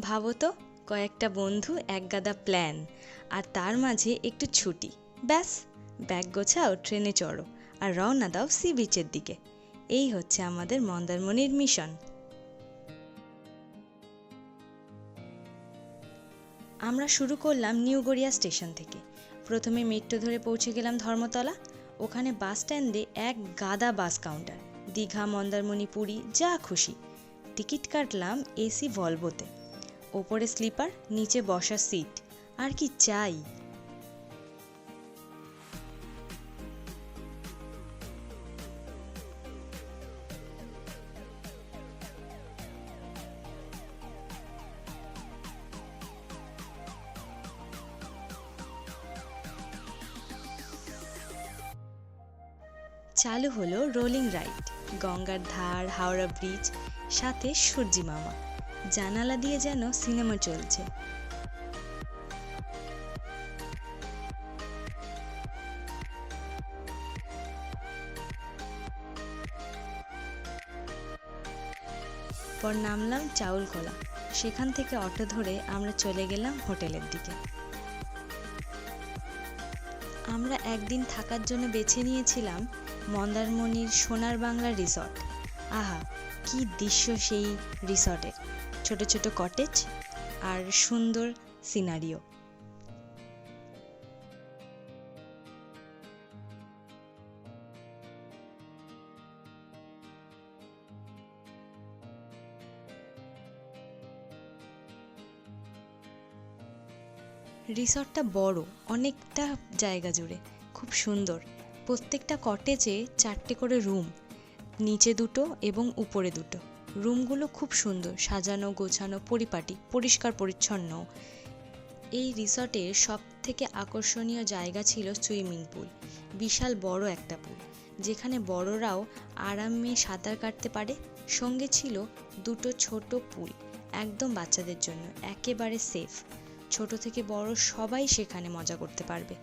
ভাবো তো, কয়েকটা বন্ধু এক গাদা প্ল্যান আর তার মাঝে একটু ছুটি। ব্যাস, ব্যাগ গোছাও ট্রেনে চড়ো, আর রওনা দাও সি বিচের দিকে। এই হচ্ছে আমাদের মন্দারমণির মিশন আমরা শুরু করলাম নিউ গড়িয়া স্টেশন থেকে। প্রথমে মেট্রো ধরে পৌঁছে গেলাম ধর্মতলা। ওখানে বাস স্ট্যান্ডে এক গাদা বাস কাউন্টার দীঘা, মন্দারমণি, পুরী, যা খুশি। টিকিট কাটলাম এসি ভলভোতে ওপরে স্লিপার, নিচে বসার সিট। আর কি চাই? চালু হলো রোলিং রাইড, গঙ্গার ধার, হাওড়া ব্রিজ, সাথে সূর্যি মামা। জানালা দিয়ে যেন সিনেমা চলছে। পর নামলাম চাউলখোলা সেখান থেকে অটো ধরে আমরা চলে গেলাম হোটেলের দিকে। আমরা একদিন থাকার জন্য বেছে নিয়েছিলাম মন্দারমণির সোনার বাংলা রিসর্ট। আহা, কি দৃশ্য সেই রিসর্টের। ছোট ছোট কটেজ আর সুন্দর সিনারিও রিসর্টটা বড়, অনেকটা জায়গা জুড়ে, খুব সুন্দর। প্রত্যেকটা কটেজে চারটে করে রুম নিচে দুটো এবং উপরে দুটো। রুমগুলো খুব সুন্দর, সাজানো, গোছানো, পরিপাটি, পরিষ্কার, পরিচ্ছন্ন। এই রিসর্টের সব থেকে আকর্ষণীয় জায়গা ছিল সুইমিং পুল, বিশাল বড় একটা পুল, যেখানে বড়রাও আরামে সাঁতার কাটতে পারে। সঙ্গে ছিল দুটো ছোট পুল, একদম বাচ্চাদের জন্য, একেবারে সেফ। ছোট থেকে বড় সবাই সেখানে মজা করতে পারবে।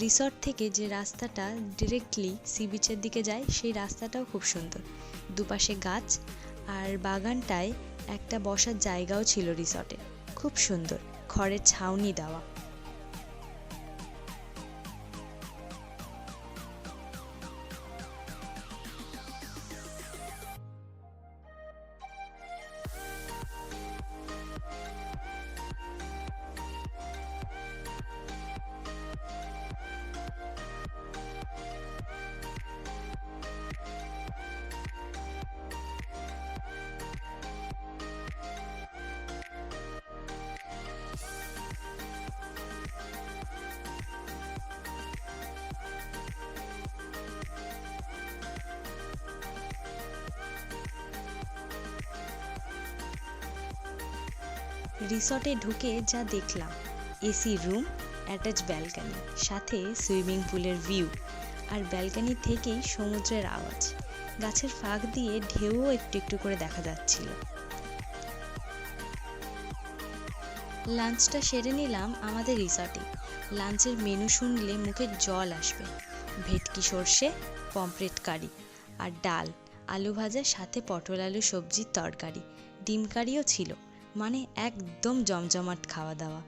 রিসর্ট থেকে যে রাস্তাটা ডিরেক্টলি সি বিচের দিকে যায়, সেই রাস্তাটাও খুব সুন্দর। দুপাশে গাছ আর বাগানটায় একটা বসার জায়গাও ছিল রিসর্টে। খুব সুন্দর। খড়ের ছাউনি দেওয়া। রিসর্টে ঢুকে যা দেখলাম। এসি রুম, অ্যাটাচ ব্যালকানি, সাথে সুইমিং পুলের ভিউ আর ব্যালকানি থেকেই সমুদ্রের আওয়াজ। গাছের ফাঁক দিয়ে ঢেউও একটু একটু করে দেখা যাচ্ছিল। লাঞ্চটা সেরে নিলাম আমাদের রিসর্টে। লাঞ্চের মেনু শুনলে মুখে জল আসবে। ভেটকি সর্ষে, পমফ্রেট কারি আর ডাল, আলু ভাজা, সাথে পটল, আলু সবজির তরকারি। ডিম কারিও ছিল। মানে একদম জমজমাট খাওয়া দাওয়া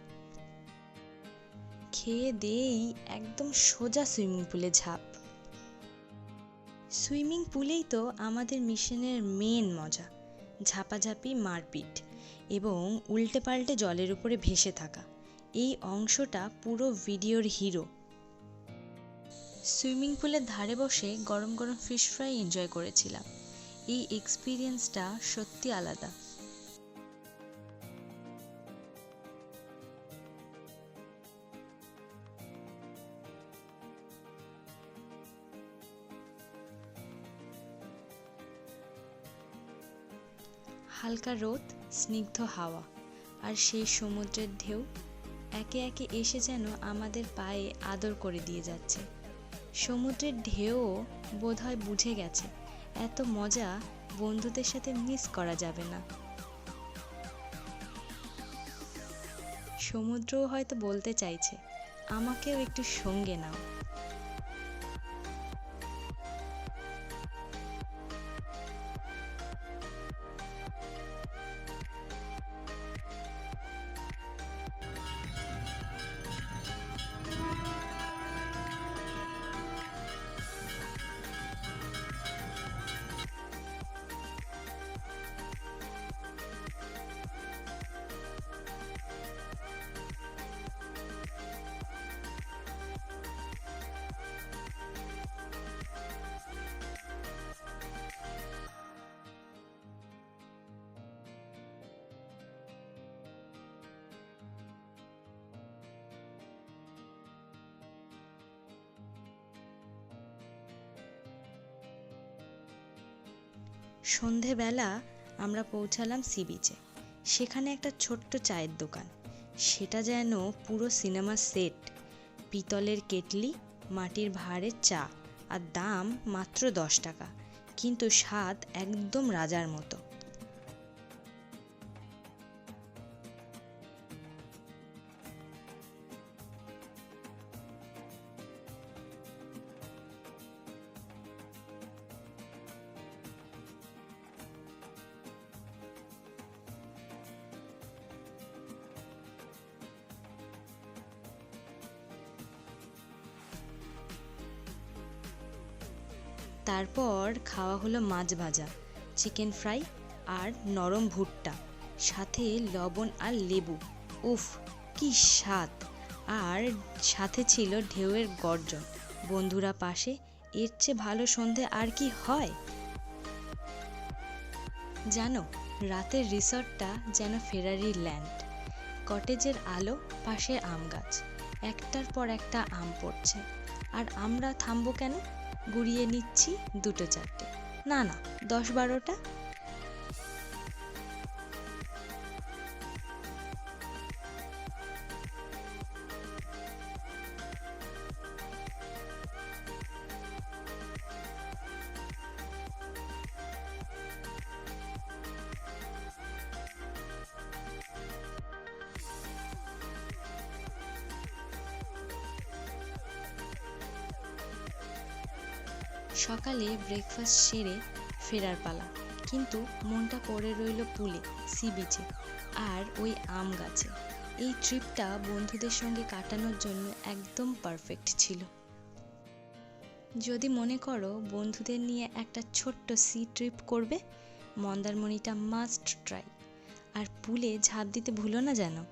খেয়ে দিয়েই একদম সোজা সুইমিং পুলে ঝাঁপ। সুইমিং পুলেই তো আমাদের মিশনের মেন মজা, ঝাপাঝাপি মারপিট এবং উল্টে পাল্টে জলের উপরে ভেসে থাকা। এই অংশটা পুরো ভিডিওর হিরো। সুইমিং পুলের ধারে বসে গরম গরম ফিশ ফ্রাই এনজয় করেছিলাম। এই এক্সপিরিয়েন্সটা সত্যি আলাদা। হালকা রোদ, স্নিগ্ধ হাওয়া, আর সেই সমুদ্রের ঢেউ একে একে এসে যেন আমাদের পায়ে আদর করে দিয়ে যাচ্ছে। সমুদ্রের ঢেউও বোধহয় বুঝে গেছে, এত মজা বন্ধুদের সাথে মিস করা যাবে না। সমুদ্রও হয়তো বলতে চাইছে, আমাকেও একটু সঙ্গে নাও। সন্ধেবেলা আমরা পৌঁছালাম সি বিচে। সেখানে একটা ছোট্ট চায়ের দোকান। সেটা যেন পুরো সিনেমা সেট। পিতলের কেটলি, মাটির ভাঁড়ের চা, আর দাম মাত্র দশ টাকা। কিন্তু স্বাদ একদম রাজার মতো। তারপর খাওয়া হলো মাছ ভাজা চিকেন ফ্রাই আর নরম ভুট্টা, সাথে লবণ আর লেবু। উফ, কি স্বাদ! আর সাথে ছিল ঢেউয়ের গর্জন। বন্ধুরা পাশে, এর চেয়ে ভালো সন্ধে আর কি হয়? জানো, রাতের রিসর্টটা যেন ফেরারি ল্যান্ড। কটেজের আলো, পাশে আম গাছ। একটার পর একটা আম পড়ছে। আর আমরা থামবো কেন? গুড়িয়ে নিচ্ছি দুটো চারটে। না না দশ বারোটা সকালে ব্রেকফাস্ট সেরে ফেরার পালা। কিন্তু মনটা পড়ে রইল পুলে সি বিচে আর ওই আম গাছে। এই ট্রিপটা বন্ধুদের সঙ্গে কাটানোর জন্য একদম পারফেক্ট ছিল। যদি মনে করো বন্ধুদের নিয়ে একটা ছোট্ট সি ট্রিপ করবে, মন্দারমণিটা মাস্ট ট্রাই আর পুলে ঝাঁপ দিতে ভুলো না যেন।